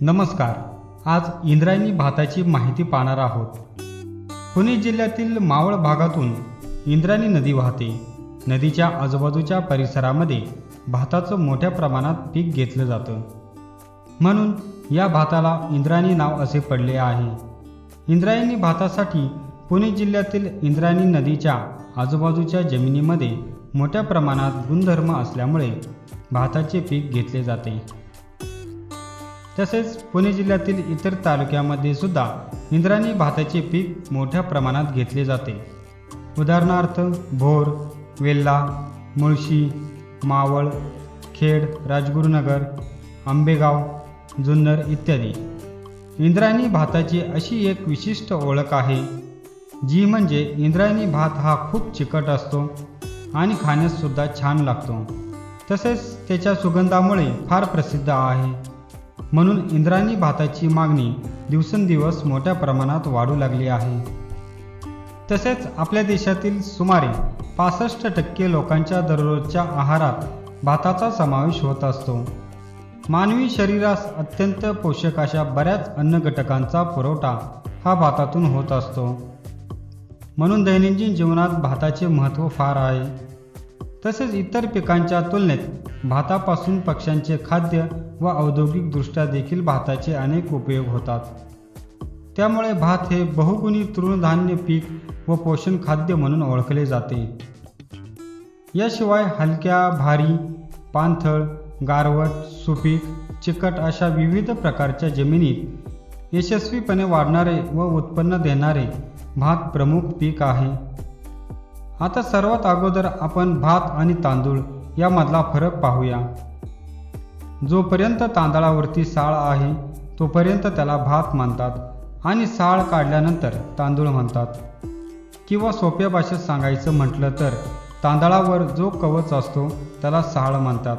नमस्कार. आज इंद्रायणी भाताची माहिती पाहणार आहोत. पुणे जिल्ह्यातील मावळ भागातून इंद्रायणी नदी वाहते. नदीच्या आजूबाजूच्या परिसरामध्ये भाताचं मोठ्या प्रमाणात पीक घेतलं जातं. म्हणून या भाताला इंद्रायणी नाव असे पडले आहे. इंद्रायणी भातासाठी पुणे जिल्ह्यातील इंद्रायणी नदीच्या आजूबाजूच्या जमिनीमध्ये मोठ्या प्रमाणात गुणधर्म असल्यामुळे भाताचे पीक घेतले जाते. तसेच पुणे जिल्ह्यातील इतर तालुक्यामध्ये सुद्धा इंद्रायणी भाताचे पीक मोठ्या प्रमाणात घेतले जाते. उदाहरणार्थ भोर वेल्ला मुळशी मावळ खेड राजगुरुनगर आंबेगाव जुन्नर इत्यादी. इंद्रायणी भाताची अशी एक विशिष्ट ओळख आहे जी म्हणजे इंद्रायणी भात हा खूप चिकट असतो आणि खाण्याससुद्धा छान लागतो. तसेच त्याच्या सुगंधामुळे फार प्रसिद्ध आहे. म्हणून इंद्रायणी भाताची मागणी दिवसेंदिवस मोठ्या प्रमाणात वाढू लागली आहे. तसेच आपल्या देशातील सुमारे पासष्ट टक्के लोकांच्या दररोजच्या आहारात भाताचा समावेश होत असतो. मानवी शरीरास अत्यंत पोषक अशा बऱ्याच अन्न घटकांचा पुरवठा हा भातातून होत असतो. म्हणून दैनंदिन जीवनात भाताचे महत्त्व फार आहे. तसेच इतर पिकांच्या तुलनेत भातापासून पक्ष्यांचे खाद्य व औद्योगिकदृष्ट्या देखील भाताचे अनेक उपयोग होतात. त्यामुळे भात हे बहुगुणी तृणधान्य पीक व पोषण खाद्य म्हणून ओळखले जाते. याशिवाय हलक्या भारी पाणथळ गारवट सुपीक चिकट अशा विविध प्रकारच्या जमिनीत यशस्वीपणे वाढणारे व उत्पन्न देणारे भात प्रमुख पीक आहे. आता सर्वात अगोदर आपण भात आणि तांदूळ यामधला फरक पाहूया. जोपर्यंत तांदळावरती साळ आहे तोपर्यंत त्याला भात म्हणतात आणि साळ काढल्यानंतर तांदूळ म्हणतात. किंवा सोप्या भाषेत सांगायचं म्हटलं तर तांदळावर जो कवच असतो त्याला साळ म्हणतात.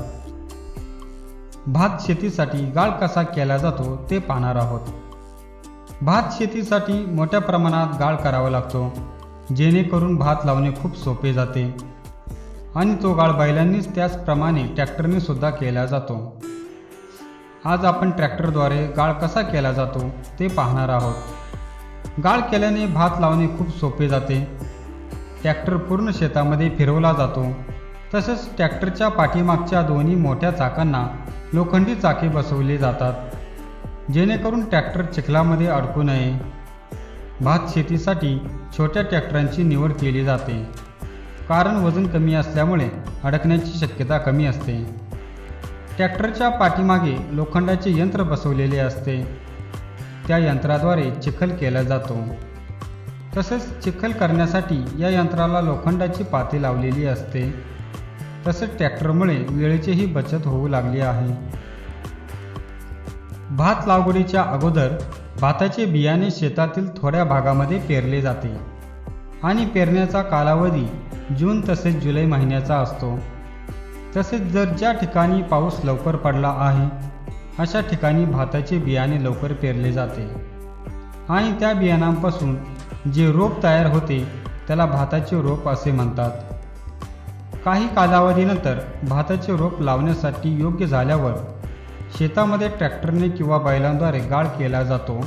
भात शेतीसाठी गाळ कसा केला जातो ते पाहणार आहोत. भात शेतीसाठी मोठ्या प्रमाणात गाळ करावा लागतो. जेणेकरून भात लावणे खूप सोपे जाते. आणि तो गाळ बैलांनीच त्याचप्रमाणे ट्रॅक्टरने सुद्धा केला जातो. आज आपण ट्रॅक्टरद्वारे गाळ कसा केला जातो ते पाहणार आहोत. गाळ केल्याने भात लावणे खूप सोपे जाते. ट्रॅक्टर पूर्ण शेतामध्ये फिरवला जातो. तसेच ट्रॅक्टरच्या पाठीमागच्या दोन्ही मोठ्या चाकांना लोखंडी चाके बसवली जातात. जेणेकरून ट्रॅक्टर चिखलामध्ये अडकू नये. भात शेतीसाठी छोट्या ट्रॅक्टरांची निवड केली जाते. कारण वजन कमी असल्यामुळे अडकण्याची शक्यता कमी असते. ट्रॅक्टरच्या पाठीमागे लोखंडाचे यंत्र बसवलेले असते. त्या यंत्राद्वारे चिखल केला जातो. तसेच चिखल करण्यासाठी या यंत्राला लोखंडाची पाती लावलेली असते. तसेच ट्रॅक्टरमुळे वेळेचीही बचत होऊ लागली आहे. भात लागवडीच्या अगोदर भाताचे बियाणे शेतातील थोड्या भागामध्ये पेरले जाते. आणि पेरण्याचा कालावधी जून तसेच जुलै महिन्याचा असतो. तसेच जर ज्या ठिकाणी पाऊस लवकर पडला आहे अशा ठिकाणी भाताचे बियाणे लवकर पेरले जाते. आणि त्या बियाणांपासून जे रोप तयार होते त्याला भाताचे रोप असे म्हणतात. काही कालावधीनंतर भाताचे रोप लावण्यासाठी योग्य झाल्यावर शेतामध्ये ट्रॅक्टरने किंवा बैलांद्वारे गाळ केला जातो.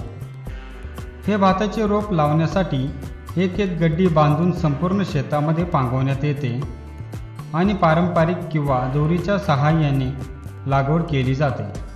हे भाताचे रोप लावण्यासाठी एक एक गड्डी बांधून संपूर्ण शेतामध्ये पांगवण्यात येते आणि पारंपरिक किंवा दोरीच्या सहाय्याने लागवड केली जाते.